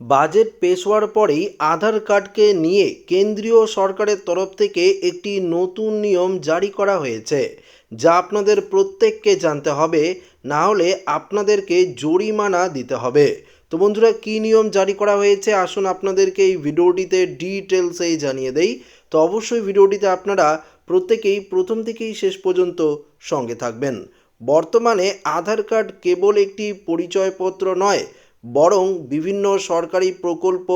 Budget পেশ হওয়ার পরেই আধার কার্ডকে নিয়ে কেন্দ্রীয় সরকারের তরফ থেকে একটি নতুন নিয়ম জারি করা হয়েছে, যা আপনাদের প্রত্যেককে জানতে হবে, না হলে আপনাদেরকে জরিমানা দিতে হবে। তো বন্ধুরা, কী নিয়ম জারি করা হয়েছে? আসুন আপনাদেরকে এই ভিডিওটিতে ডিটেলসেই জানিয়ে দেই। তো অবশ্যই ভিডিওটিতে আপনারা প্রত্যেকেই প্রথম থেকেই শেষ পর্যন্ত সঙ্গে থাকবেন। বর্তমানে আধার কার্ড কেবল একটি পরিচয়পত্র নয় বরং বিভিন্ন সরকারি প্রকল্প,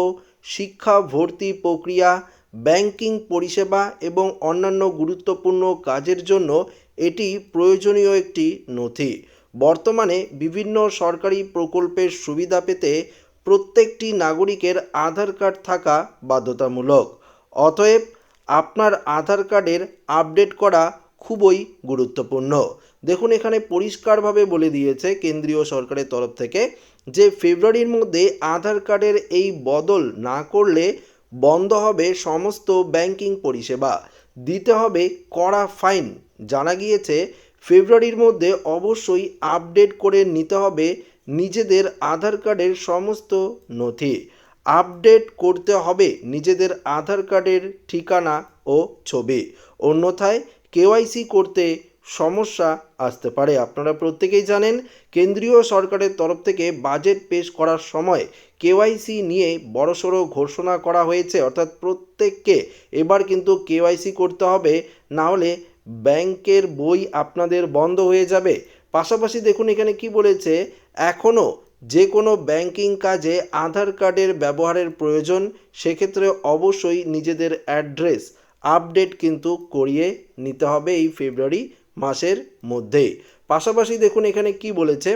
শিক্ষা ভর্তি প্রক্রিয়া, ব্যাংকিং পরিষেবা এবং অন্যান্য গুরুত্বপূর্ণ কাজের জন্য এটি প্রয়োজনীয় একটি নথি। বর্তমানে বিভিন্ন সরকারি প্রকল্পের সুবিধা পেতে প্রত্যেকটি নাগরিকের আধার কার্ড থাকা বাধ্যতামূলক। অতএব আপনার আধার কার্ডের আপডেট করা খুবই গুরুত্বপূর্ণ। দেখুন, এখানে পরিষ্কারভাবে বলে দিয়েছে কেন্দ্রীয় সরকারের তরফ থেকে যে ফেব্রুয়ারির মধ্যে আধার কার্ডের এই বদল না করলে বন্ধ হবে সমস্ত ব্যাংকিং পরিষেবা। দিতে হবে কড়া ফাইন। জানা গিয়েছে, ফেব্রুয়ারির মধ্যে অবশ্যই আপডেট করে নিতে হবে নিজেদের আধার কার্ডের সমস্ত নথি। আপডেট করতে হবে নিজেদের আধার কার্ডের ঠিকানা ও ছবি। অন্যথায় কেওয়াইসি করতে সমস্যা আসতে পারে। আপনারা প্রত্যেকেই জানেন, কেন্দ্রীয় সরকারের তরফ থেকে বাজেট পেশ করার সময় কেওয়াইসি নিয়ে বড়সড় ঘোষণা করা হয়েছে। অর্থাৎ প্রত্যেককে এবার কিন্তু কেওয়াইসি করতে হবে না হলে ব্যাংকের বই আপনাদের বন্ধ হয়ে যাবে। পাশাপাশি দেখুন, এখানে কি বলেছে এখনও যে কোনো ব্যাংকিং কাজে আধার কার্ডের ব্যবহারের প্রয়োজন, সেক্ষেত্রে অবশ্যই নিজেদের অ্যাড্রেস আপডেট কিন্তু করিয়ে নিতে হবে এই ফেব্রুয়ারি মাসের মধ্যেই পাশাপাশি দেখুন এখানে কি বলেছে,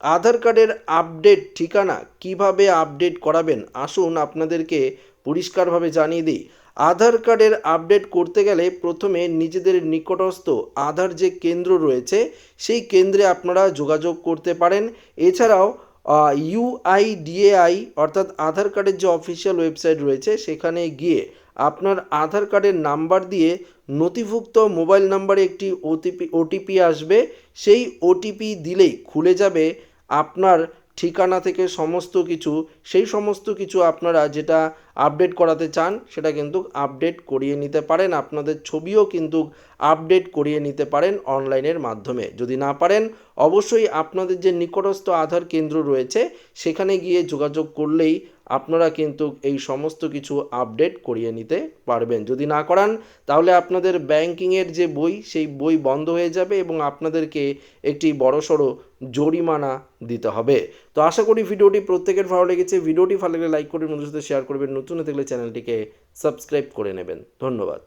আধার কার্ডের আপডেট ঠিকানা কীভাবে আপডেট করাবেন? আসুন আপনাদেরকে পরিষ্কারভাবে জানিয়ে দিই। আধার কার্ডের আপডেট করতে গেলে প্রথমে নিজেদের নিকটস্থ আধার যে কেন্দ্র রয়েছে, সেই কেন্দ্রে আপনারা যোগাযোগ করতে পারেন। এছাড়াও ইউআইডিএআই অর্থাৎ আধার কার্ডের যে অফিসিয়াল ওয়েবসাইট রয়েছে, সেখানে গিয়ে আপনার আধার কার্ডের নাম্বার দিয়ে নথিভুক্ত মোবাইল নাম্বারে একটি ওটিপি ওটিপি আসবে। সেই ওটিপি দিলেই খুলে যাবে আপনার ঠিকানা থেকে সমস্ত কিছু। সেই সমস্ত কিছু আপনারা যেটা আপডেট করাতে চান, সেটা কিন্তু আপডেট করিয়ে নিতে পারেন। আপনাদের ছবিও কিন্তু আপডেট করিয়ে নিতে পারেন অনলাইনের মাধ্যমে। যদি না পারেন, অবশ্যই আপনাদের যে নিকটস্থ আধার কেন্দ্র রয়েছে, সেখানে গিয়ে যোগাযোগ করলেই আপনারা কিন্তু এই সমস্ত কিছু আপডেট করিয়ে নিতে পারবেন। যদি না করান, তাহলে আপনাদের ব্যাংকিংয়ের যে বই, সেই বই বন্ধ হয়ে যাবে এবং আপনাদেরকে একটি বড়সড় জরিমানা দিতে হবে। তো আশা করি ভিডিওটি প্রত্যেকের ভালো লেগেছে। ভিডিওটি ভালো লাগলে লাইক করে বন্ধুদের সাথে শেয়ার করবেন। নতুন থাকলে চ্যানেলটিকে সাবস্ক্রাইব করে নেবেন। ধন্যবাদ।